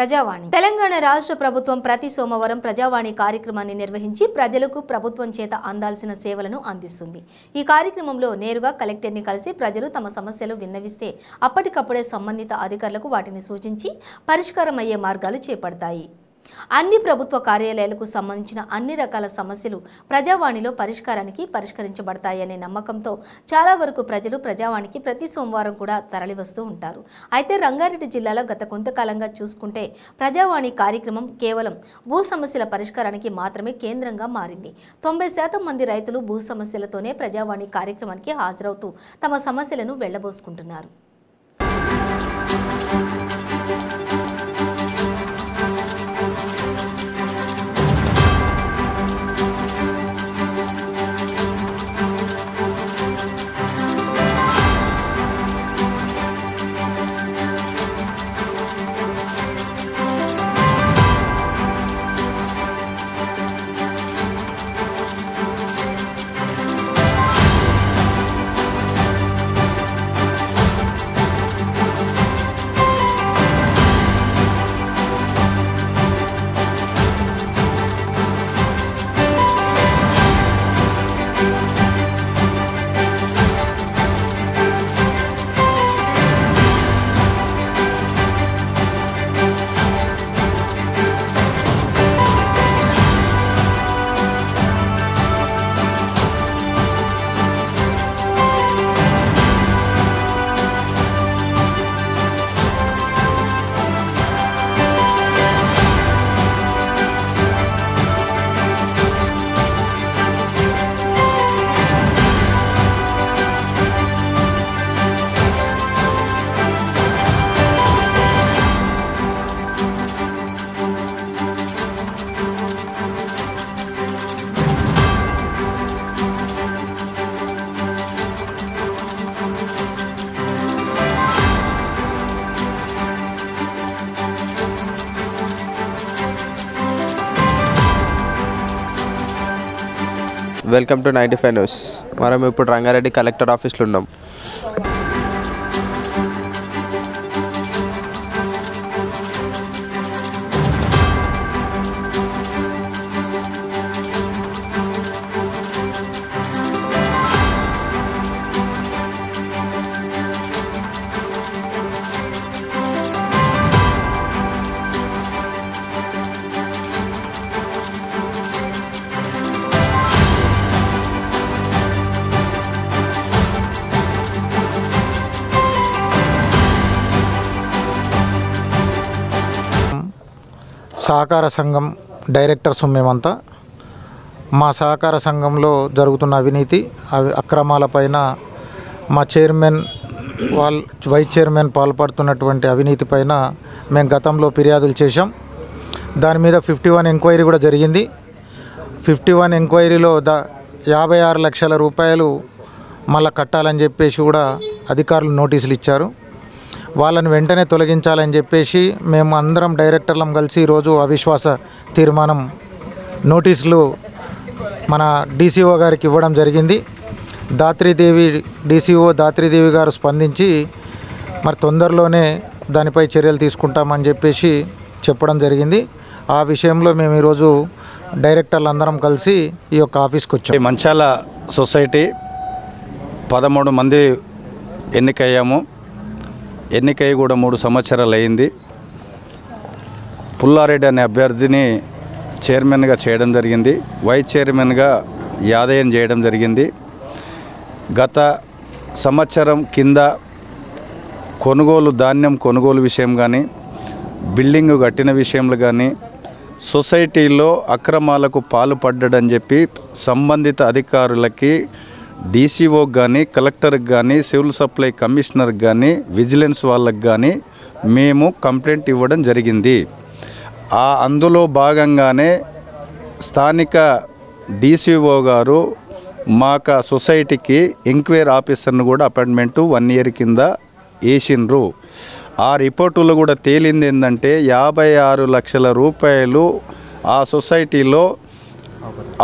ప్రజావాణి. తెలంగాణ రాష్ట్ర ప్రభుత్వం ప్రతి సోమవారం ప్రజావాణి కార్యక్రమాన్ని నిర్వహించి ప్రజలకు ప్రభుత్వం చేత అందాల్సిన సేవలను అందిస్తుంది. ఈ కార్యక్రమంలో నేరుగా కలెక్టర్ని కలిసి ప్రజలు తమ సమస్యలు విన్నవిస్తే అప్పటికప్పుడే సంబంధిత అధికారులకు వాటిని సూచించి పరిష్కారం అయ్యే మార్గాలు చేపడతాయి. అన్ని ప్రభుత్వ కార్యాలయాలకు సంబంధించిన అన్ని రకాల సమస్యలు ప్రజావాణిలో పరిష్కారానికి పరిష్కరించబడతాయనే నమ్మకంతో చాలా వరకు ప్రజలు ప్రజావాణికి ప్రతి సోమవారం కూడా తరలివస్తూ ఉంటారు. అయితే రంగారెడ్డి జిల్లాలో గత కొంతకాలంగా చూసుకుంటే ప్రజావాణి కార్యక్రమం కేవలం భూ సమస్యల పరిష్కారానికి మాత్రమే కేంద్రంగా మారింది. తొంభై శాతం మంది రైతులు భూ సమస్యలతోనే ప్రజావాణి కార్యక్రమానికి హాజరవుతూ తమ సమస్యలను వెళ్ళబోసుకుంటున్నారు. Welcome to ninety five news. మనం ఇప్పుడు రంగారెడ్డి కలెక్టర్ ఆఫీస్లో ఉన్నాం. సహకార సంఘం డైరెక్టర్స్ మేమంతా. మా సహకార సంఘంలో జరుగుతున్న అవినీతి అవి అక్రమాలపైన మా చైర్మన్ వాళ్ళ వైస్ చైర్మన్ పాల్పడుతున్నటువంటి అవినీతి పైన మేము గతంలో ఫిర్యాదులు చేశాం. దాని మీద ఫిఫ్టీ వన్ ఎంక్వైరీ కూడా జరిగింది. ఫిఫ్టీ వన్ ఎంక్వైరీలో దా యాభై ఆరు లక్షల రూపాయలు మళ్ళా కట్టాలని చెప్పేసి కూడా అధికారులు నోటీసులు ఇచ్చారు. వాళ్ళని వెంటనే తొలగించాలని చెప్పేసి మేము అందరం డైరెక్టర్లం కలిసి ఈరోజు అవిశ్వాస తీర్మానం నోటీసులు మన డీసీఓ గారికి ఇవ్వడం జరిగింది. దాత్రిదేవి డీసీఓ దాత్రిదేవి గారు స్పందించి మరి తొందరలోనే దానిపై చర్యలు తీసుకుంటామని చెప్పేసి చెప్పడం జరిగింది. ఆ విషయంలో మేము ఈరోజు డైరెక్టర్లు అందరం కలిసి ఈ యొక్క ఆఫీస్కి వచ్చాం. మంచాల సొసైటీ పదమూడు మంది ఎన్నికయ్యాము. ఎన్నికై కూడా మూడు సంవత్సరాలు అయింది పుల్లారెడ్డి అనే అభ్యర్థిని చైర్మన్గా చేయడం జరిగింది. వైస్ చైర్మన్గా యాదయ్యం చేయడం జరిగింది. గత సంవత్సరం కింద కొనుగోలు ధాన్యం కొనుగోలు విషయం కానీ బిల్డింగ్ కట్టిన విషయంలో కానీ సొసైటీలో అక్రమాలకు పాల్పడ్డడని చెప్పి సంబంధిత అధికారులకి డీసీఓకి కానీ కలెక్టర్కి కానీ సివిల్ సప్లై కమిషనర్కి కానీ విజిలెన్స్ వాళ్ళకి కానీ మేము కంప్లైంట్ ఇవ్వడం జరిగింది. ఆ అందులో భాగంగానే స్థానిక డీసీఓ గారు మాక సొసైటీకి ఎంక్వైరీ ఆఫీసర్ను కూడా అపాయింట్మెంటు వన్ ఇయర్ కింద వేసిండ్రు ఆ రిపోర్టులో కూడా తేలింది ఏంటంటే యాభై ఆరు లక్షల రూపాయలు ఆ సొసైటీలో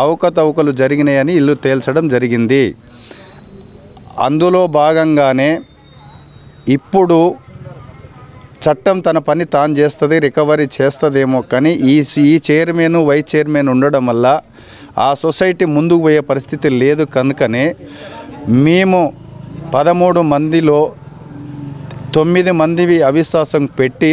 అవకతవకలు జరిగినాయని ఇల్లు తేల్చడం జరిగింది. అందులో భాగంగానే ఇప్పుడు చట్టం తన పని తాను చేస్తుంది రికవరీ చేస్తుందేమో కానీ ఈ ఈ చైర్మన్ వైస్ చైర్మన్ ఉండడం వల్ల ఆ సొసైటీ ముందుకు పోయే పరిస్థితి లేదు కనుకనే మేము పదమూడు మందిలో తొమ్మిది మందివి అవిశ్వాసం పెట్టి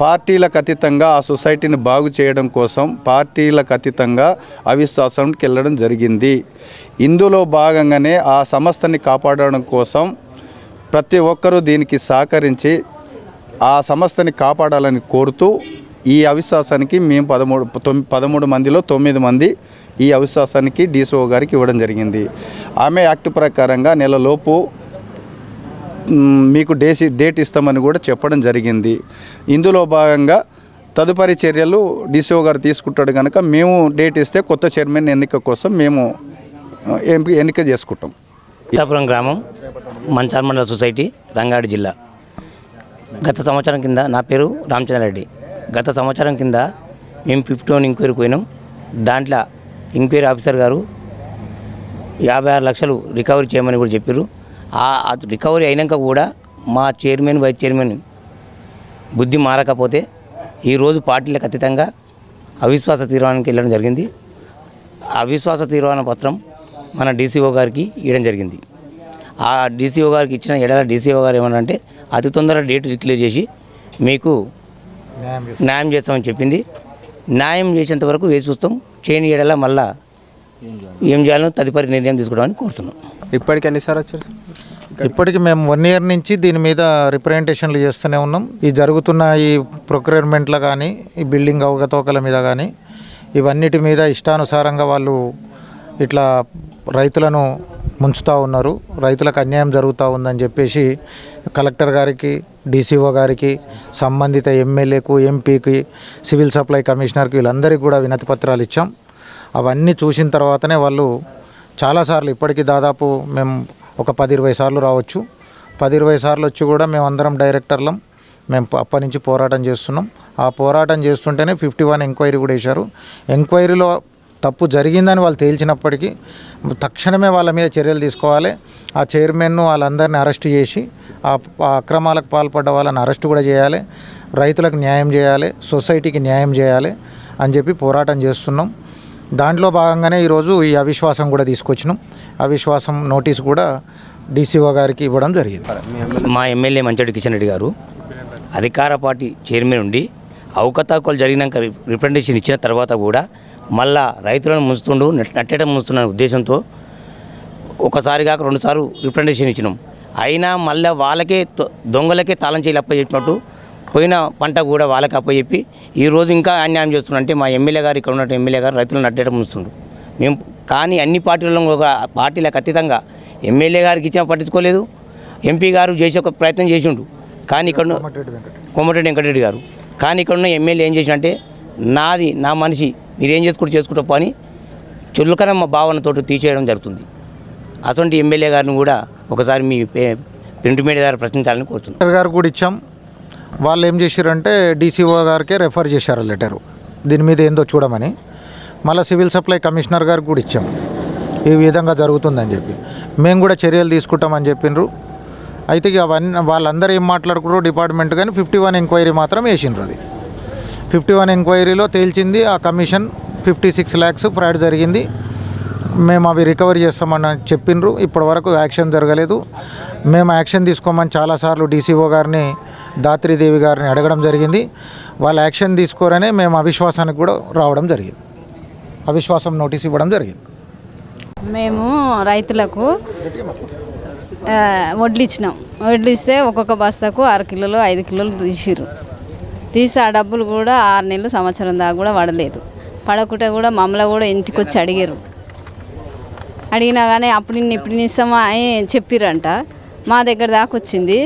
పార్టీలకు అతీతంగా ఆ సొసైటీని బాగు చేయడం కోసం పార్టీలకు అతీతంగా అవిశ్వాసంకి వెళ్ళడం జరిగింది. ఇందులో భాగంగానే ఆ సంస్థని కాపాడడం కోసం ప్రతి ఒక్కరూ దీనికి సహకరించి ఆ సంస్థని కాపాడాలని కోరుతూ ఈ అవిశ్వాసానికి మేము పదమూడు తొమ్మి పదమూడు మందిలో తొమ్మిది మంది ఈ అవిశ్వాసానికి డీసీఓ గారికి ఇవ్వడం జరిగింది. ఆమె యాక్ట్ ప్రకారంగా నెలలోపు మీకు డేసి డేట్ ఇస్తామని కూడా చెప్పడం జరిగింది. ఇందులో భాగంగా తదుపరి చర్యలు డీసీఓ గారు తీసుకుంటాడు కనుక మేము డేట్ ఇస్తే కొత్త చైర్మన్ ఎన్నిక కోసం మేము ఎంపిక ఎన్నిక చేసుకుంటాం. సీతాపురం గ్రామం మంచార్ మండల సొసైటీ రంగారెడ్డి జిల్లా. గత సంవత్సరం కింద నా పేరు రామచంద్రారెడ్డి గత సంవత్సరం కింద మేము ఫిఫ్టీ వన్ ఎంక్వైరీ పోయినాం. దాంట్లో ఎంక్వైరీ ఆఫీసర్ గారు యాభై ఆరు లక్షలు రికవరీ చేయమని కూడా చెప్పారు ఆ రికవరీ అయినాక కూడా మా చైర్మన్ వైస్ చైర్మన్ బుద్ధి మారకపోతే ఈరోజు పార్టీలకు అతీతంగా అవిశ్వాస తీర్మానానికి వెళ్ళడం జరిగింది. అవిశ్వాస తీర్మాన పత్రం మన డీసీఓ గారికి ఇవ్వడం జరిగింది. ఆ డీసీఓ గారికి ఇచ్చిన ఎడల డీసీఓ గారు ఏమన్నారంటే అతి తొందరగా డేట్ డిక్లేర్ చేసి మీకు న్యాయం చేస్తామని చెప్పింది. న్యాయం చేసేంత వరకు వేచి చూస్తాం. చేయని ఎడల మళ్ళా ఏం చేయాలో? తదుపరి నిర్ణయం తీసుకోవడానికి కోరుతున్నాం. ఇప్పటికి ఎన్నిసార్లు వచ్చారు సార్? ఇప్పటికి మేము వన్ ఇయర్ నుంచి దీని మీద రిప్రజెంటేషన్లు చేస్తూనే ఉన్నాం. ఈ జరుగుతున్న ఈ ప్రొక్యూర్మెంట్లో కానీ ఈ బిల్డింగ్ అవగతవకల మీద కానీ ఇవన్నిటి మీద ఇష్టానుసారంగా వాళ్ళు ఇట్లా రైతులను ముంచుతూ ఉన్నారు. రైతులకు అన్యాయం జరుగుతూ ఉందని చెప్పేసి కలెక్టర్ గారికి డీసీఓ గారికి సంబంధిత ఎమ్మెల్యేకు ఎంపీకి సివిల్ సప్లై కమిషనర్కి వీళ్ళందరికీ కూడా వినతి పత్రాలు ఇచ్చాం. అవన్నీ చూసిన తర్వాతనే వాళ్ళు చాలాసార్లు ఇప్పటికీ దాదాపు మేము ఒక పది ఇరవై సార్లు రావచ్చు. పది ఇరవై సార్లు వచ్చి కూడా మేము అందరం డైరెక్టర్లం. మేము అప్పటి నుంచి పోరాటం చేస్తున్నాం. ఆ పోరాటం చేస్తుంటేనే ఫిఫ్టీ వన్ ఎంక్వైరీ కూడా వేశారు ఎంక్వైరీలో తప్పు జరిగిందని వాళ్ళు తేల్చినప్పటికీ తక్షణమే వాళ్ళ మీద చర్యలు తీసుకోవాలి. ఆ చైర్మన్ను వాళ్ళందరినీ అరెస్ట్ చేసి ఆ ఆ అక్రమాలకు పాల్పడ్డ వాళ్ళని అరెస్ట్ కూడా చేయాలి. రైతులకు న్యాయం చేయాలి. సొసైటీకి న్యాయం చేయాలి అని చెప్పి పోరాటం చేస్తున్నాం. దాంట్లో భాగంగానే ఈరోజు ఈ అవిశ్వాసం కూడా తీసుకొచ్చినాం. అవిశ్వాసం నోటీస్ కూడా డీసీఓ గారికి ఇవ్వడం జరిగింది. మా ఎమ్మెల్యే మంచడి కిషన్ రెడ్డి గారు అధికార పార్టీ చైర్మన్ ఉండి అవకతవకలు జరిగినాక రిప్రజెంటేషన్ ఇచ్చిన తర్వాత కూడా మళ్ళా రైతులను ముంచుతుండు నట్టడం నట్టేయడం ముంచుతున్న ఉద్దేశంతో ఒకసారి కాక రెండుసార్లు రిప్రజెంటేషన్ ఇచ్చినాం. అయినా మళ్ళీ వాళ్ళకే దొంగలకే తాళం చేయాలి అప్పచెప్పినట్టు పోయిన పంట కూడా వాళ్ళకి అప్పచెప్పి ఈరోజు ఇంకా అన్యాయం చేస్తున్నారు అంటే మా ఎమ్మెల్యే గారు ఇక్కడ ఉన్న ఎమ్మెల్యే గారు రైతులను నట్టేయడం ముంచుతుండు. మేము కానీ అన్ని పార్టీలలో ఒక పార్టీలకు అతీతంగా ఎమ్మెల్యే గారికి ఇచ్చిన పట్టించుకోలేదు. ఎంపీ గారు చేసే ఒక ప్రయత్నం చేసిండు. కానీ ఇక్కడ కోమటిరెడ్డి వెంకటరెడ్డి. గారు. కానీ ఇక్కడ ఉన్న ఎమ్మెల్యే ఏం చేసినంటే నాది నా మనిషి మీరేం చేసుకుంటూ చేసుకుంటా అని చుల్కన మా భావనతో తీసేయడం జరుగుతుంది. అటువంటి ఎమ్మెల్యే గారిని కూడా ఒకసారి మీ ప్రింట్ మీడియా ద్వారా ప్రశ్నించాలని కోరుతున్నాను గారు కూడా ఇచ్చాం. వాళ్ళు ఏం చేశారంటే డీసీఓ గారికే రెఫర్ చేశారు లెటరు. దీని మీద ఏందో చూడమని. మళ్ళీ సివిల్ సప్లై కమిషనర్ గారికి కూడా ఇచ్చాం. ఈ విధంగా జరుగుతుందని చెప్పి. మేము కూడా చర్యలు తీసుకుంటామని చెప్పిండ్రు అయితే ఇక అవన్నీ వాళ్ళందరూ ఏం మాట్లాడుకున్నారు డిపార్ట్మెంట్ కానీ ఫిఫ్టీ వన్ ఎంక్వైరీ మాత్రం వేసిండ్రు అది. ఫిఫ్టీ వన్ ఎంక్వైరీలో తేల్చింది ఆ commission fifty six lakhs fraud జరిగింది. మేము అవి రికవరీ చేస్తామని చెప్పిండ్రు ఇప్పటి వరకు యాక్షన్ జరగలేదు. మేము యాక్షన్ తీసుకోమని చాలాసార్లు డీసీఓ గారిని దాత్రిదేవి గారిని అడగడం జరిగింది. వాళ్ళు యాక్షన్ తీసుకోరనే మేము అవిశ్వాసానికి కూడా రావడం జరిగింది. అవిశ్వాసం నోటీస్ ఇవ్వడం జరిగింది. మేము రైతులకు వడ్లు ఇచ్చినాం వడ్లు ఇస్తే ఒక్కొక్క బస్తాకు ఆరు కిలోలు ఐదు కిలోలు తీసిరు తీసి ఆ డబ్బులు కూడా ఆరు నెలలు సంవత్సరం దాకా కూడా పడలేదు పడకుంటే కూడా మమ్మల్ని కూడా ఇంటికి వచ్చి అడిగారు అడిగినా కానీ అప్పుడు నిన్ను ఇప్పుడు ఇస్తామా అని చెప్పిరంట మా దగ్గర దాకా వచ్చింది.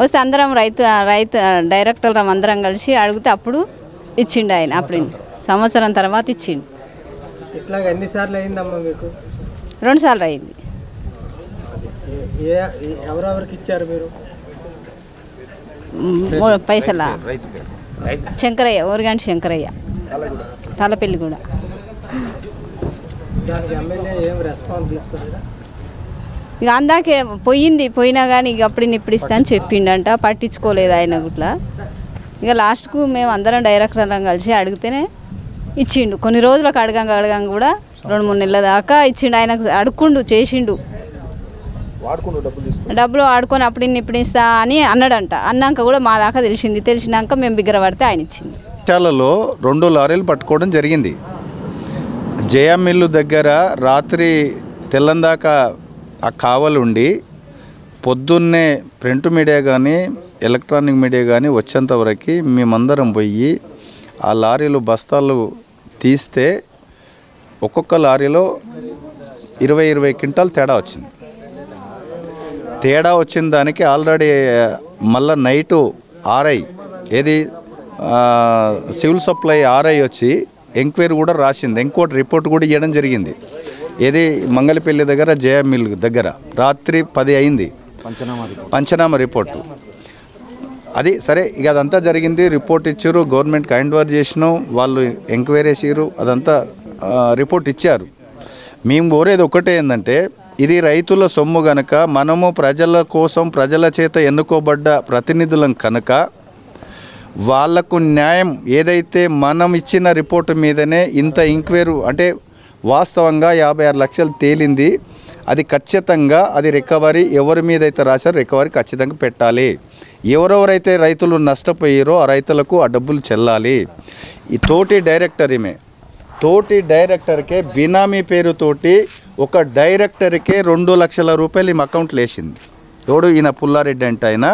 వస్తే అందరం రైతు రైతు డైరెక్టర్ అందరం కలిసి అడిగితే అప్పుడు ఇచ్చిండు ఆయన. అప్పుడు సంవత్సరం తర్వాత ఇచ్చిండు. ఇట్లాగ ఎన్నిసార్లు అయిందమ్మా మీకు? రెండు సార్లు అయింది. ఏ ఏ- ఎవరెవరికి ఇచ్చారు మీరు? పైసలా? శంకరయ్య ఊరిగంటి శంకరయ్య. తలపెల్లి కూడా ఇక అందాకే పోయింది పోయినా కానీ ఇక అప్పుడు ఇప్పుడు ఇస్తా అని చెప్పిండంట పట్టించుకోలేదు ఆయన గుట్లా. ఇక లాస్ట్కు మేము అందరం డైరెక్టర్ అందరం కలిసి అడిగితేనే ఇచ్చిండు. కొన్ని రోజులకు అడగంగా అడగంగా కూడా రెండు మూడు నెలల దాకా ఇచ్చిండు. ఆయన అడుక్కుండు చేసిండు. డబ్బులు ఆడుకొని అప్పుడు ఇన్ని ఇప్పుడు ఇస్తా అని అన్నాడంట. అన్నాక కూడా మా దాకా తెలిసింది. తెలిసినాక మేము బిగ్గర పడితే ఆయన ఇచ్చింది చాలలో రెండు లారీలు పట్టుకోవడం జరిగింది. జయ మిల్లు దగ్గర రాత్రి తెల్లందాక ఆ కావలుండి పొద్దున్నే ప్రింట్ మీడియా కానీ ఎలక్ట్రానిక్ మీడియా కానీ వచ్చేంత వరకు మేమందరం పోయి ఆ లారీలు బస్తాలు తీస్తే ఒక్కొక్క లారీలో ఇరవై ఇరవై క్వింటాల్ తేడా వచ్చింది. తేడా వచ్చిన దానికి ఆల్రెడీ మళ్ళా నైటు ఆర్ఐ ఏది సివిల్ సప్లై ఆర్ఐ వచ్చి ఎంక్వైరీ కూడా రాసింది. ఇంకోటి రిపోర్ట్ కూడా ఇవ్వడం జరిగింది. ఏది మంగళపల్లి దగ్గర జయ మిల్ దగ్గర. రాత్రి పది అయింది. పంచనామా రిపోర్టు. అది సరే ఇక అదంతా జరిగింది. రిపోర్ట్ ఇచ్చారు గవర్నమెంట్కి హ్యాండ్ ఓవర్ చేసినాం. వాళ్ళు ఎంక్వైరీ చేసారు అదంతా రిపోర్ట్ ఇచ్చారు. మేము కోరేది ఒకటే ఏంటంటే ఇది రైతుల సొమ్ము గనక మనము ప్రజల కోసం ప్రజల చేత ఎన్నుకోబడ్డ ప్రతినిధులం కనుక వాళ్ళకు న్యాయం ఏదైతే మనం ఇచ్చిన రిపోర్టు మీదనే ఇంత ఎంక్వైరీ అంటే వాస్తవంగా యాభై ఆరు లక్షలు తేలింది. అది ఖచ్చితంగా అది రికవరీ ఎవరి మీద అయితే రాశారో రికవరీ ఖచ్చితంగా పెట్టాలి. ఎవరెవరైతే రైతులు నష్టపోయారో ఆ రైతులకు ఆ డబ్బులు చెల్లాలి. ఈ తోటి డైరెక్టర్ ఈమె తోటి డైరెక్టర్కే బినామీ పేరుతోటి ఒక డైరెక్టర్కే రెండు లక్షల రూపాయలు ఈమె అకౌంట్లు వేసింది. ఎవడు? ఈయన పుల్లారెడ్డి అంటే ఆయన.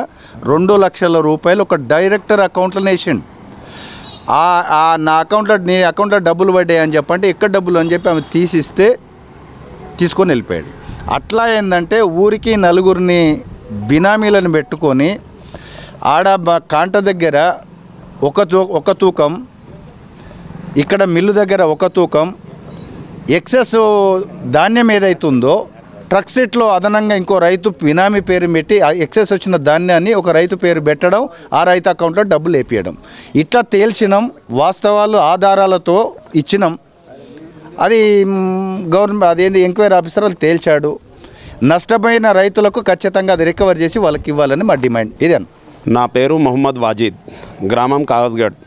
రెండు లక్షల రూపాయలు ఒక డైరెక్టర్ అకౌంట్లో వేసిండు. ఆ నా అకౌంట్లో నీ అకౌంట్లో డబ్బులు పడ్డాయి అని చెప్పంటే ఎక్కడ డబ్బులు అని చెప్పి ఆమె తీసిస్తే తీసుకొని వెళ్ళిపోయాడు. అట్లా ఏంటంటే ఊరికి నలుగురిని బినామీలను పెట్టుకొని ఆడ కాంట దగ్గర ఒక తూ ఒక తూకం ఇక్కడ మిల్లు దగ్గర ఒక తూకం ఎక్సెస్ ధాన్యం ఏదైతుందో ట్రక్ సెట్లో అదనంగా ఇంకో రైతు బినామీ పేరు పెట్టి ఆ ఎక్సెస్ వచ్చిన ధాన్యాన్ని ఒక రైతు పేరు పెట్టడం ఆ రైతు అకౌంట్లో డబ్బులు వేపియడం ఇట్లా తేల్చినాం వాస్తవాలు ఆధారాలతో ఇచ్చినాం. అది గవర్నమెంట్ అదేంది ఎంక్వైరీ ఆఫీసర్ వాళ్ళు తేల్చాడు. నష్టపోయిన రైతులకు ఖచ్చితంగా అది రికవర్ చేసి వాళ్ళకి ఇవ్వాలని మా డిమాండ్. ఇదే నా పేరు మొహమ్మద్ వాజిద్ గ్రామం కాగజ్గఢ్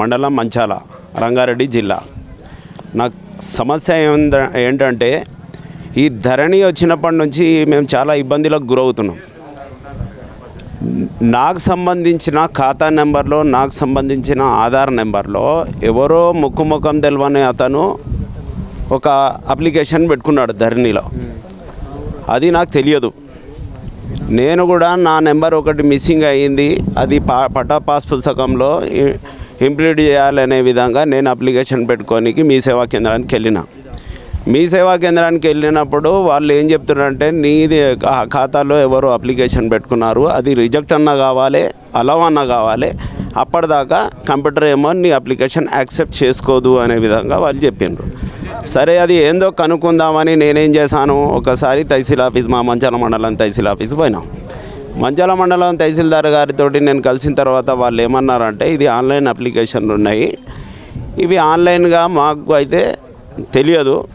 మండలం మంచాల రంగారెడ్డి జిల్లా. నాకు సమస్య ఏంద ఏంటంటే ఈ ధరణి వచ్చినప్పటి నుంచి మేము చాలా ఇబ్బందులకు గురవుతున్నాం. నాకు సంబంధించిన ఖాతా నెంబర్లో నాకు సంబంధించిన ఆధార్ నెంబర్లో ఎవరో ముక్కు ముఖం తెలవని అతను ఒక అప్లికేషన్ పెట్టుకున్నాడు ధరణిలో. అది నాకు తెలియదు. నేను కూడా నా నెంబర్ ఒకటి మిస్సింగ్ అయ్యింది. అది పా పటా పాస్ పుస్తకంలో ఇంప్లీట్ చేయాలనే విధంగా నేను అప్లికేషన్ పెట్టుకోనికి మీ సేవా కేంద్రానికి వెళ్ళిన. మీ సేవా కేంద్రానికి వెళ్ళినప్పుడు వాళ్ళు ఏం చెప్తున్నారంటే నీది ఖాతాలో ఎవరు అప్లికేషన్ పెట్టుకున్నారు అది రిజెక్ట్ అన్న కావాలి అలవ్ అన్న కావాలి అప్పటిదాకా కంప్యూటర్ ఏమో నీ అప్లికేషన్ యాక్సెప్ట్ చేసుకోదు అనే విధంగా వాళ్ళు చెప్పిండ్రు. సరే అది ఏందో కనుక్కుందామని నేనేం చేశాను? ఒకసారి తహసీల్ ఆఫీస్ మా మంచాల మండలం తహసీల్ ఆఫీస్ పోయినాం. మంచాల మండలం తహసీల్దార్ గారితో నేను కలిసిన తర్వాత వాళ్ళు ఏమన్నారంటే ఇది ఆన్లైన్ అప్లికేషన్లు ఉన్నాయి. ఇవి ఆన్లైన్గా మాకు అయితే తెలియదు.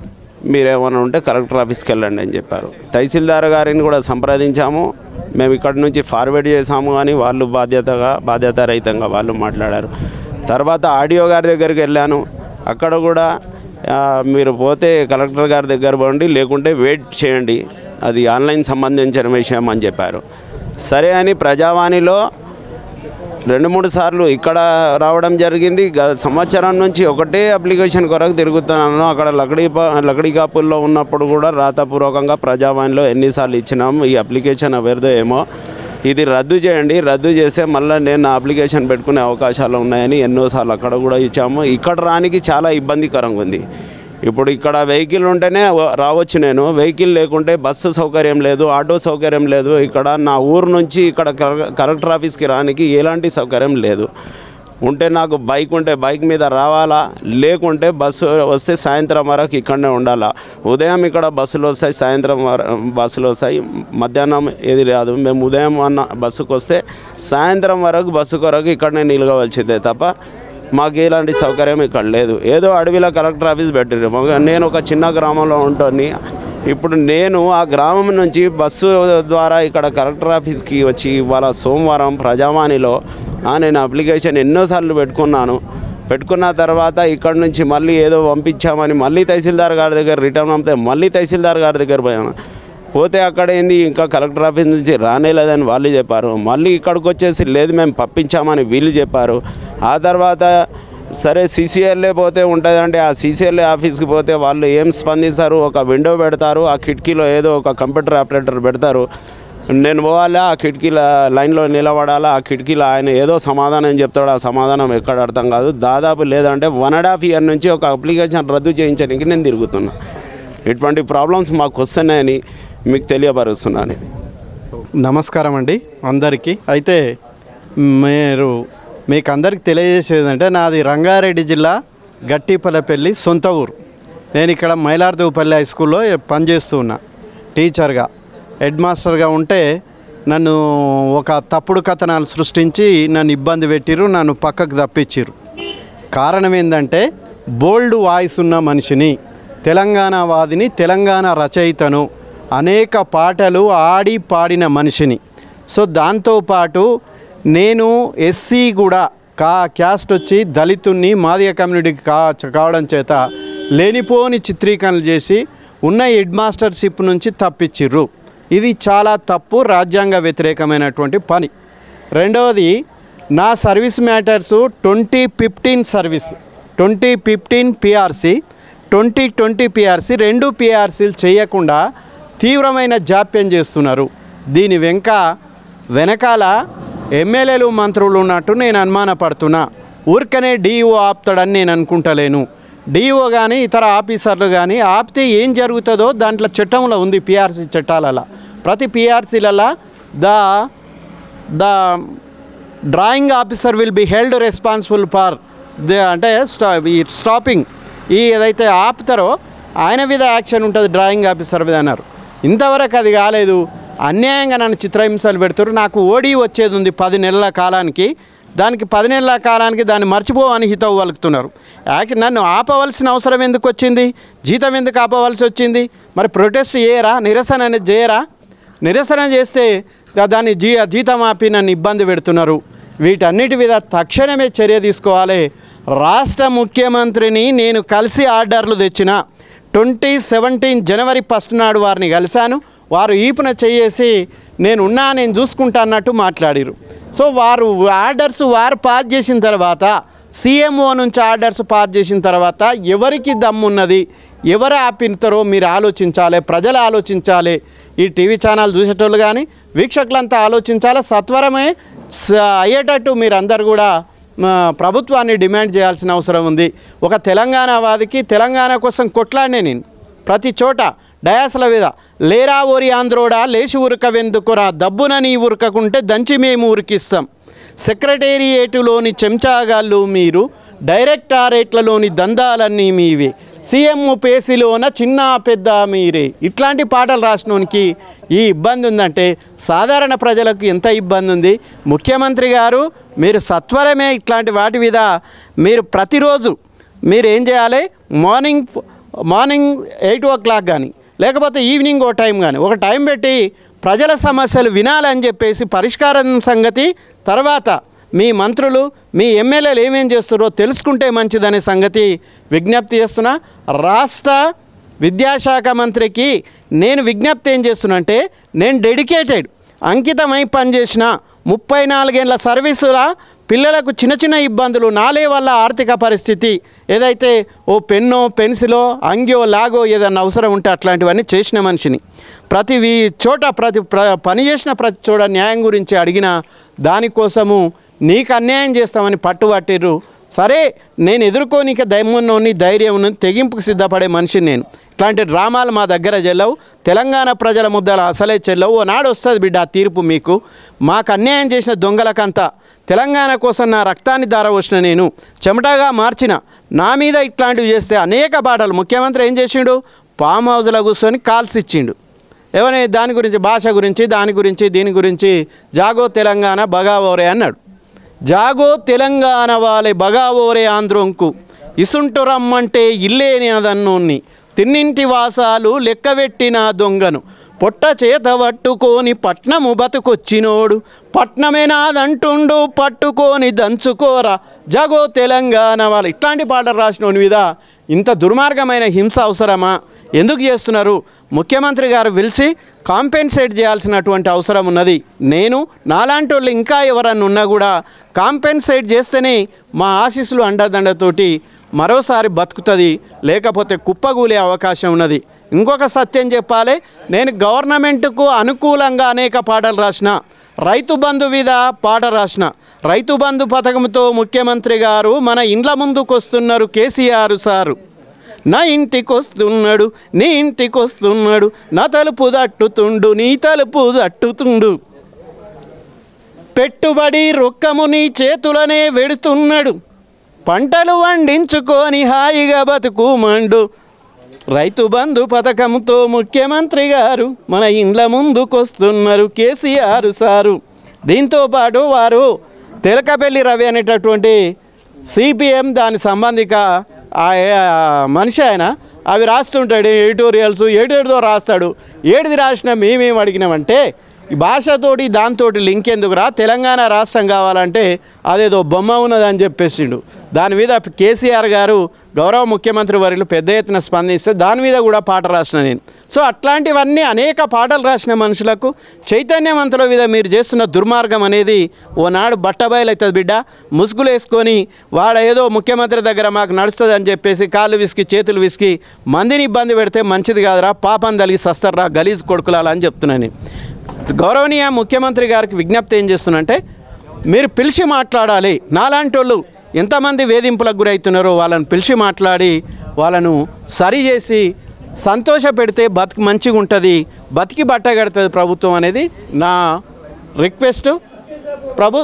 మీరేమైనా ఉంటే కలెక్టర్ ఆఫీస్కి వెళ్ళండి అని చెప్పారు. తహసీల్దార్ గారిని కూడా సంప్రదించాము. మేము ఇక్కడ నుంచి ఫార్వర్డ్ చేసాము కానీ వాళ్ళు బాధ్యతగా బాధ్యతారహితంగా వాళ్ళు మాట్లాడారు. తర్వాత ఆడియో గారి దగ్గరికి వెళ్ళాను. అక్కడ కూడా మీరు పోతే కలెక్టర్ గారి దగ్గర పోండి లేకుంటే వెయిట్ చేయండి. అది ఆన్లైన్ సంబంధించిన విషయం అని చెప్పారు. సరే అని ప్రజావాణిలో రెండు మూడు సార్లు ఇక్కడ రావడం జరిగింది. గత సంవత్సరం నుంచి ఒకటే అప్లికేషన్ కొరకు తిరుగుతున్నాను. అక్కడ లకడీ ప- లకడీ కాపుల్లో ఉన్నప్పుడు కూడా రాతపూర్వకంగా ప్రజావాణిలో ఎన్నిసార్లు ఇచ్చినాము ఈ అప్లికేషన్ ఎవరిదో ఏమో ఇది రద్దు చేయండి. రద్దు చేస్తే మళ్ళీ నేను నా అప్లికేషన్ పెట్టుకునే అవకాశాలు ఉన్నాయని ఎన్నోసార్లు అక్కడ కూడా ఇచ్చాము. ఇక్కడ రానికి చాలా ఇబ్బందికరంగా ఉంది. ఇప్పుడు ఇక్కడ వెహికల్ ఉంటేనే రావచ్చు నేను. వెహికల్ లేకుంటే బస్సు సౌకర్యం లేదు ఆటో సౌకర్యం లేదు. ఇక్కడ నా ఊరు నుంచి ఇక్కడ కలెక్టర్ ఆఫీస్కి రానికి ఎలాంటి సౌకర్యం లేదు. ఉంటే నాకు బైక్ ఉంటే బైక్ మీద రావాలా? లేకుంటే బస్సు వస్తే సాయంత్రం వరకు ఇక్కడనే ఉండాలా? ఉదయం ఇక్కడ బస్సులు వస్తాయి సాయంత్రం వర- బస్సులు వస్తాయి. మధ్యాహ్నం ఏది రాదు. మేము ఉదయం అన్న బస్సుకు వస్తే సాయంత్రం వరకు బస్సు కొరకు ఇక్కడనే నిలగవలసిందే తప్ప మాకు ఇలాంటి సౌకర్యం ఇక్కడ లేదు. ఏదో అడవిలో కలెక్టర్ ఆఫీస్ పెట్టారు నేను ఒక చిన్న గ్రామంలో ఉంటాను ఇప్పుడు నేను ఆ గ్రామం నుంచి బస్సు ద్వారా ఇక్కడ కలెక్టర్ ఆఫీస్కి వచ్చి ఇవాళ సోమవారం ప్రజావాణిలో నేను అప్లికేషన్ ఎన్నోసార్లు పెట్టుకున్నాను. పెట్టుకున్న తర్వాత ఇక్కడ నుంచి మళ్ళీ ఏదో పంపించామని మళ్ళీ తహసీల్దార్ గారి దగ్గర రిటర్న్ పంపితే మళ్ళీ తహసీల్దార్ గారి దగ్గర పోయాను. పోతే అక్కడ ఏంది ఇంకా కలెక్టర్ ఆఫీస్ నుంచి రానేలేదని వాళ్ళు చెప్పారు. మళ్ళీ ఇక్కడికి వచ్చేసి లేదు మేము పంపించామని వీళ్ళు చెప్పారు. ఆ తర్వాత సరే సీసీఎల్ఏ పోతే ఉంటుందండి. ఆ సీసీఎల్ఏ ఆఫీస్కి పోతే వాళ్ళు ఏం స్పందిస్తారు? ఒక విండో పెడతారు ఆ కిటికీలో ఏదో ఒక కంప్యూటర్ ఆపరేటర్ పెడతారు. నేను పోవాలా? ఆ కిటికీల లైన్లో నిలబడాలా? ఆ కిటికీలో ఆయన ఏదో సమాధానం చెప్తాడు. ఆ సమాధానం ఎక్కడ అర్థం కాదు. దాదాపు లేదంటే వన్ అండ్ హాఫ్ ఇయర్ నుంచి ఒక అప్లికేషన్ రద్దు చేయించడానికి నేను తిరుగుతున్నా. ఇటువంటి ప్రాబ్లమ్స్ మాకు వస్తున్నాయని మీకు తెలియపరుస్తున్నాను. నమస్కారం అండి అందరికీ. అయితే మీరు మీకు అందరికి తెలియజేసేది అంటే నాది రంగారెడ్డి జిల్లా గట్టిపల్లెపల్లి సొంత ఊరు. నేను ఇక్కడ మైలార్దేవుపల్లి హై స్కూల్లో పనిచేస్తూ ఉన్నా టీచర్గా. హెడ్ మాస్టర్గా ఉంటే నన్ను ఒక తప్పుడు కథనాలు సృష్టించి నన్ను ఇబ్బంది పెట్టిర్రు నన్ను పక్కకు తప్పించిర్రు. కారణం ఏంటంటే బోల్డ్ వాయిస్ ఉన్న మనిషిని తెలంగాణ వాదిని తెలంగాణ రచయితను అనేక పాటలు ఆడి పాడిన మనిషిని. సో దాంతోపాటు నేను ఎస్సీ కూడా కా క్యాస్ట్ వచ్చి దళితుని మాదిగ కమ్యూనిటీకి కా కావడం చేత లేనిపోని చిత్రీకరణలు చేసి ఉన్న హెడ్ మాస్టర్షిప్ నుంచి తప్పించిర్రు. ఇది చాలా తప్పు రాజ్యాంగ వ్యతిరేకమైనటువంటి పని. రెండవది నా service matters twenty fifteen service twenty fifteen PRC twenty twenty PRC రెండు పిఆర్సీలు చేయకుండా తీవ్రమైన జాప్యం చేస్తున్నారు. దీని వెంక వెనకాల ఎమ్మెల్యేలు మంత్రులు ఉన్నట్టు నేను అనుమానపడుతున్నా. ఊరికనే డిఈఓ ఆపుతాడని నేను అనుకుంటలేను. డిఈఓ కానీ ఇతర ఆఫీసర్లు కానీ ఆపితే ఏం జరుగుతుందో దాంట్లో చట్టంలో ఉంది పిఆర్సీ చట్టాలలో. ప్రతి పిఆర్సీలలో the the drawing officer will be held responsible for the అంటే స్టా ఈ స్టాపింగ్. ఈ ఏదైతే ఆపుతారో ఆయన మీద యాక్షన్ ఉంటుంది డ్రాయింగ్ ఆఫీసర్ మీద అన్నారు. ఇంతవరకు అది కాలేదు. అన్యాయంగా నన్ను చిత్రహింసలు పెడుతారు నాకు ఓడి వచ్చేది ఉంది పది నెలల కాలానికి. దానికి పది నెలల కాలానికి దాన్ని మర్చిపోవని హితవు పలుకుతున్నారు యాక్చువల్ నన్ను ఆపవలసిన అవసరం ఎందుకు వచ్చింది? జీతం ఎందుకు ఆపవలసి వచ్చింది? మరి ప్రొటెస్ట్ చేయరా? నిరసన అనేది చేయరా? నిరసన చేస్తే దాన్ని జీ జీతం ఆపి నన్ను ఇబ్బంది పెడుతున్నారు. వీటన్నిటి మీద తక్షణమే చర్య తీసుకోవాలి. రాష్ట్ర ముఖ్యమంత్రిని నేను కలిసి ఆర్డర్లు తెచ్చిన ట్వంటీ సెవెంటీన్ జనవరి ఫస్ట్ నాడు వారిని కలిశాను. వారు ఈపున చేసి నేను ఉన్నా నేను చూసుకుంటా అన్నట్టు మాట్లాడిరు. సో వారు ఆర్డర్స్ వారు పాస్ చేసిన తర్వాత సీఎంఓ నుంచి ఆర్డర్స్ పాస్ చేసిన తర్వాత ఎవరికి దమ్మున్నది ఎవరు ఆపిస్తారో మీరు ఆలోచించాలి ప్రజలు ఆలోచించాలి. ఈ టీవీ ఛానల్ చూసేటోళ్ళు కానీ వీక్షకులంతా ఆలోచించాలి. సత్వరమే అయ్యేటట్టు మీరందరూ కూడా ప్రభుత్వాన్ని డిమాండ్ చేయాల్సిన అవసరం ఉంది. ఒక తెలంగాణ వాదికి తెలంగాణ కోసం కొట్లాడినే నేను. ప్రతి చోట డయాస్ల మీద లేరా ఓరి ఆంధ్రోడా లేచి ఉరకవెందుకురా దబ్బున నీ ఉరకకుంటే దంచి మేము ఉరికిస్తాం. సెక్రటేరియేటులోని చెంచాగాళ్ళు మీరు డైరెక్టారేట్లలోని దందాలన్నీ మీవే. సీఎం పేసిలోన చిన్న పెద్ద మీరే. ఇట్లాంటి పాటలు రాసినోనికి ఈ ఇబ్బంది ఉందంటే సాధారణ ప్రజలకు ఎంత ఇబ్బంది ఉంది ముఖ్యమంత్రి గారు మీరు సత్వరమే ఇట్లాంటి వాటి మీద మీరు ప్రతిరోజు మీరు ఏం చేయాలి? Morning morning eight o'clock కానీ లేకపోతే ఈవినింగ్ ఓ టైం కానీ ఒక టైం పెట్టి ప్రజల సమస్యలు వినాలని చెప్పేసి పరిష్కారం సంగతి తర్వాత మీ మంత్రులు మీ ఎమ్మెల్యేలు ఏమేం చేస్తారో తెలుసుకుంటే మంచిదనే సంగతి విజ్ఞప్తి చేస్తున్నా. రాష్ట్ర విద్యాశాఖ మంత్రికి నేను విజ్ఞప్తి ఏం చేస్తున్నా అంటే నేను డెడికేటెడ్ అంకితమై పనిచేసిన ముప్పై నాలుగేళ్ళ సర్వీసుల పిల్లలకు చిన్న చిన్న ఇబ్బందులు నాలే వల్ల ఆర్థిక పరిస్థితి ఏదైతే ఓ పెన్నో పెన్సిలో అంగ్యో లాగో ఏదన్నా అవసరం ఉంటే అట్లాంటివన్నీ చేసిన మనిషిని. ప్రతి వీ- చోట ప్రతి ప్ర పని చేసిన ప్రతి చోట న్యాయం గురించి అడిగిన దానికోసము నీకు అన్యాయం చేస్తామని పట్టుబట్టిర్రు. సరే నేను ఎదుర్కోనిక దమ్మున్నోని ధైర్యం ఉన్నది, తెగింపుకు సిద్ధపడే మనిషిని నేను. ఇట్లాంటి డ్రామాలు మా దగ్గర చెల్లవు. తెలంగాణ ప్రజల ముద్దలు అసలే చెల్లవు. ఓనాడు వస్తుంది బిడ్డ ఆ తీర్పు మీకు. మాకు అన్యాయం చేసిన దొంగలకంతా తెలంగాణ కోసం నా రక్తాన్ని దారవచ్చిన నేను. చెమటగా మార్చిన నా మీద ఇట్లాంటివి చేస్తే అనేక పాటలు ముఖ్యమంత్రి ఏం చేసిండు? ఫామ్ హౌస్లో కూర్చొని కాల్స్ ఇచ్చిండు. ఏమని దాని గురించి? భాష గురించి దాని గురించి దీని గురించి? జాగో తెలంగాణ బగావోరే అన్నాడు. జాగో తెలంగాణ వాళ్ళే బగావోరే ఆంధ్రోంకు. ఇసుంటురమ్మంటే ఇల్లేని అదన్నోన్ని. తిన్నింటి వాసాలు లెక్కబెట్టిన దొంగను. పొట్ట చేత పట్టుకొని పట్నము బతుకొచ్చినోడు. పట్నమే నాదంటుండు పట్టుకొని దంచుకోరా. జగో తెలంగాణ వాళ్ళు. ఇట్లాంటి పాటలు రాసినోని మీద ఇంత దుర్మార్గమైన హింస అవసరమా? ఎందుకు చేస్తున్నారు? ముఖ్యమంత్రి గారు పిలిచి కాంపెన్సేట్ చేయాల్సినటువంటి అవసరం ఉన్నది. నేను నాలాంటి వాళ్ళు ఇంకా ఎవరన్నా ఉన్నా కూడా కాంపెన్సేట్ చేస్తేనే మా ఆశీస్సులు అండదండతోటి మరోసారి బతుకుతుంది లేకపోతే కుప్పగూలే అవకాశం ఉన్నది. ఇంకొక సత్యం చెప్పాలి నేను గవర్నమెంట్కు అనుకూలంగా అనేక పాటలు రాసిన. రైతు బంధు మీద పాట రాసిన. రైతు బంధు పథకంతో ముఖ్యమంత్రి గారు మన ఇండ్ల ముందుకు వస్తున్నారు కేసీఆర్ సారు. నా ఇంటికొస్తున్నాడు నీ ఇంటికొస్తున్నాడు నా తలుపు దట్టుతుండు నీ తలుపు దట్టుతుండు పెట్టుబడి రొక్కము నీ చేతులనే వెడుతున్నాడు. పంటలు వండించుకొని హాయిగా బతుకుమండు. రైతు బంధు పథకంతో ముఖ్యమంత్రి గారు మన ఇండ్ల ముందుకొస్తున్నారు కేసీఆర్ సారు. దీంతో పాటు వారు తెలకపల్లి రవి అనేటటువంటి సిపిఎం దాని సంబంధిక ఆ మనిషి ఆయన అవి రాస్తుంటాడు ఎడిటోరియల్స్ ఏడేడుదో రాస్తాడు. ఏడిది రాసినా మేమేం అడిగినామంటే ఈ భాషతోటి దాంతోటి లింక్ ఎందుకురా? తెలంగాణ రాష్ట్రం కావాలంటే అదేదో బొమ్మ ఉన్నదని చెప్పేసిండు. దాని మీద కేసీఆర్ గారు గౌరవ ముఖ్యమంత్రి వర్యులు పెద్ద ఎత్తున స్పందిస్తే దాని మీద కూడా పాట రాసిన నేను. సో అట్లాంటివన్నీ అనేక పాటలు రాసిన మనుషులకు చైతన్యవంతుల మీద మీరు చేస్తున్న దుర్మార్గం అనేది ఓనాడు బట్టబయలవుతుంది బిడ్డ. ముసుగులు వేసుకొని వాడు ఏదో ముఖ్యమంత్రి దగ్గర మాకు నడుస్తుంది అని చెప్పేసి కాళ్ళు విసికి చేతులు విసికి మందిని ఇబ్బంది పెడితే మంచిది కాదురా పాపం తలిగి సస్తర్రా గలీజ్ కొడుకులాలా అని చెప్తున్నాను గౌరవనీయ ముఖ్యమంత్రి గారికి విజ్ఞప్తి ఏం చేస్తున్నంటే మీరు పిలిచి మాట్లాడాలి. నాలాంటి వాళ్ళు ఎంతమంది వేధింపులకు గురవుతున్నారో వాళ్ళని పిలిచి మాట్లాడి వాళ్ళను సరిచేసి సంతోష పెడితే బతికి మంచిగా ఉంటుంది బతికి బట్ట కడుతుంది ప్రభుత్వం అనేది నా రిక్వెస్ట్. ప్రభు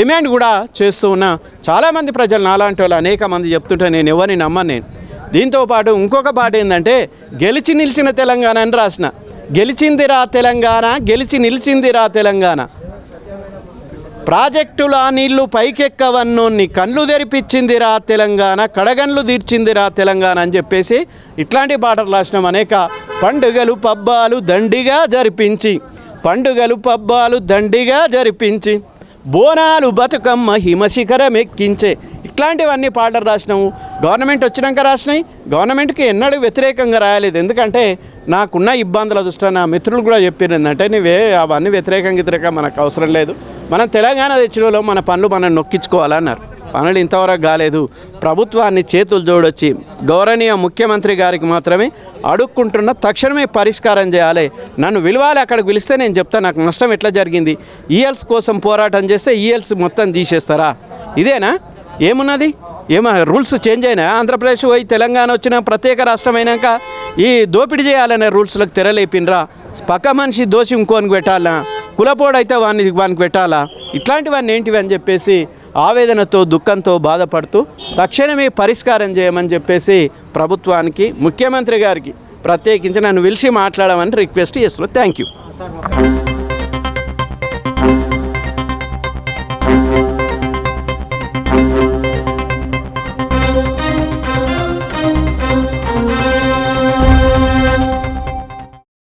డిమాండ్ కూడా చేస్తూ ఉన్న. చాలామంది ప్రజలు నాలాంటి వాళ్ళు అనేక మంది చెప్తుంటే నేను ఎవరిని నమ్మను నేను. దీంతో పాటు ఇంకొక పాట ఏంటంటే గెలిచి నిలిచిన తెలంగాణ అని రాసిన. గెలిచిందిరా తెలంగాణ గెలిచి నిలిచిందిరా తెలంగాణ. ప్రాజెక్టుల నీళ్ళు పైకెక్కవన్నోన్ని కళ్ళు తెరిపించిందిరా తెలంగాణ కడగన్లు తీర్చిందిరా తెలంగాణ అని చెప్పేసి ఇట్లాంటి పాటలు రాసినాం. అనేక పండుగలు పబ్బాలు దండిగా జరిపించి పండుగలు పబ్బాలు దండిగా జరిపించి బోనాలు బతుకమ్మ హిమశిఖరం ఎక్కించే ఇట్లాంటివన్నీ పాటలు రాసినాము. గవర్నమెంట్ వచ్చినాక రాసినాయి. గవర్నమెంట్కి ఎన్నడూ వ్యతిరేకంగా రాయలేదు. ఎందుకంటే నాకున్న ఇబ్బందుల దృష్ట్యా నా మిత్రులు కూడా చెప్పారు ఏంటంటే నువ్వే అవన్నీ వ్యతిరేకంగా వ్యతిరేకంగా మనకు అవసరం లేదు. మనం తెలంగాణ తెచ్చిన మన పనులు మనం నొక్కించుకోవాలన్నారు. పనులు ఇంతవరకు కాలేదు. ప్రభుత్వాన్ని చేతులు జోడొచ్చి గౌరవనీయ ముఖ్యమంత్రి గారికి మాత్రమే అడుక్కుంటున్న తక్షణమే పరిష్కారం చేయాలి. నన్ను విలువాలి అక్కడికి పిలిస్తే నేను చెప్తాను నాకు నష్టం ఎట్లా జరిగింది? ఈఎల్స్ కోసం పోరాటం చేస్తే ఈఎల్స్ మొత్తం తీసేస్తారా? ఇదేనా? ఏమున్నది? ఏమో రూల్స్ చేంజ్ అయినా? ఆంధ్రప్రదేశ్ పోయి తెలంగాణ వచ్చిన ప్రత్యేక రాష్ట్రం అయినాక ఈ దోపిడీ చేయాలనే రూల్స్లకు తెరలేపినరా? పక్క మనిషి దోషి ఇంకోనికి పెట్టాలనా కులపోడైతే వాడిని వానికి పెట్టాలా? ఇట్లాంటివన్నీ ఏంటివి అని చెప్పేసి ఆవేదనతో దుఃఖంతో బాధపడుతూ తక్షణమే పరిష్కారం చేయమని చెప్పేసి ప్రభుత్వానికి ముఖ్యమంత్రి గారికి ప్రత్యేకించి నన్ను పిలిచి మాట్లాడమని రిక్వెస్ట్ చేస్తున్నాను థ్యాంక్ యూ.